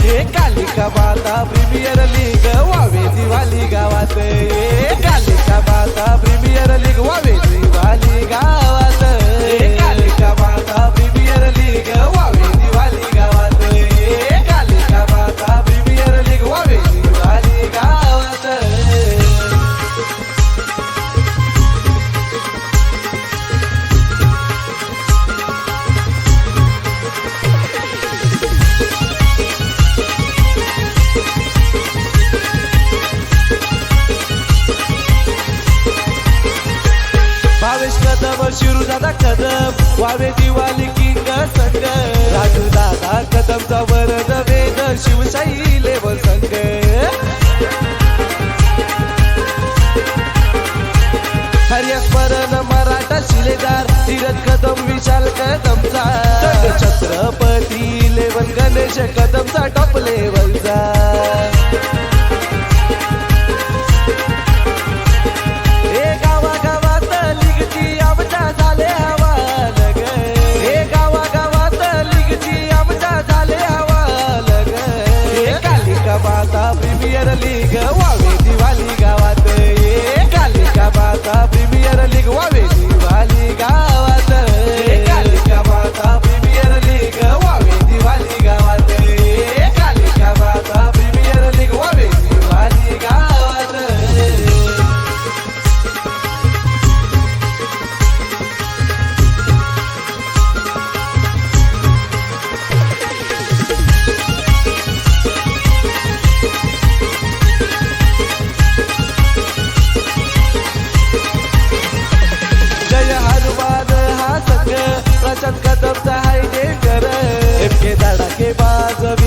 हे कालिका बाता premier league Huawei Diwali गावात. हे कालिका बाता प्रीमियर लीग वावे जाधव शिरू दादा कदम वावे दिवाली किंग संग राजू दादा कदमचा वरद वेद शिवशाही लेवल संग हरिस्मरण मराठा शिलेदार. धीरज कदम विशाल कदमचा. छत्रपती लेवल गणेश कदमचा टॉप लेवलचा माता प्रीमियर लीग वावे गावात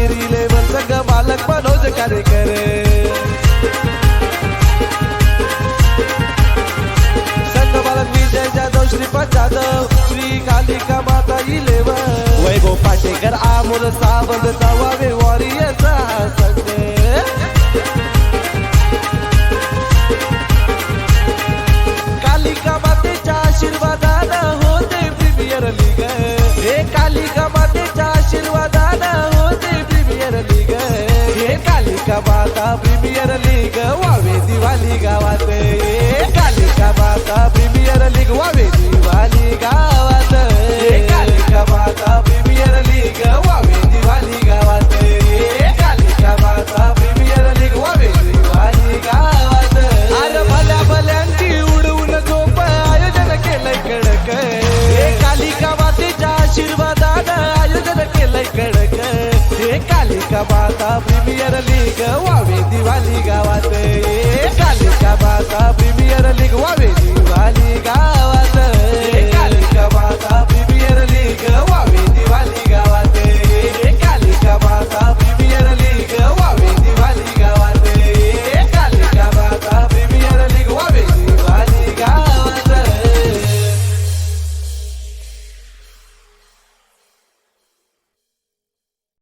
बाज विरी लेवल संघ मालक मनोज कार्यकर. संघ मालक Vijay Jadhav Shripad Jadhav Shri Kalika Mata eleven. Vaibhav Patekar Amol Sawant Kalika Mata premier league? Huawei Diwali गावात. हे कालिका बाता प्रीमियर लीग? वावे दिवाळी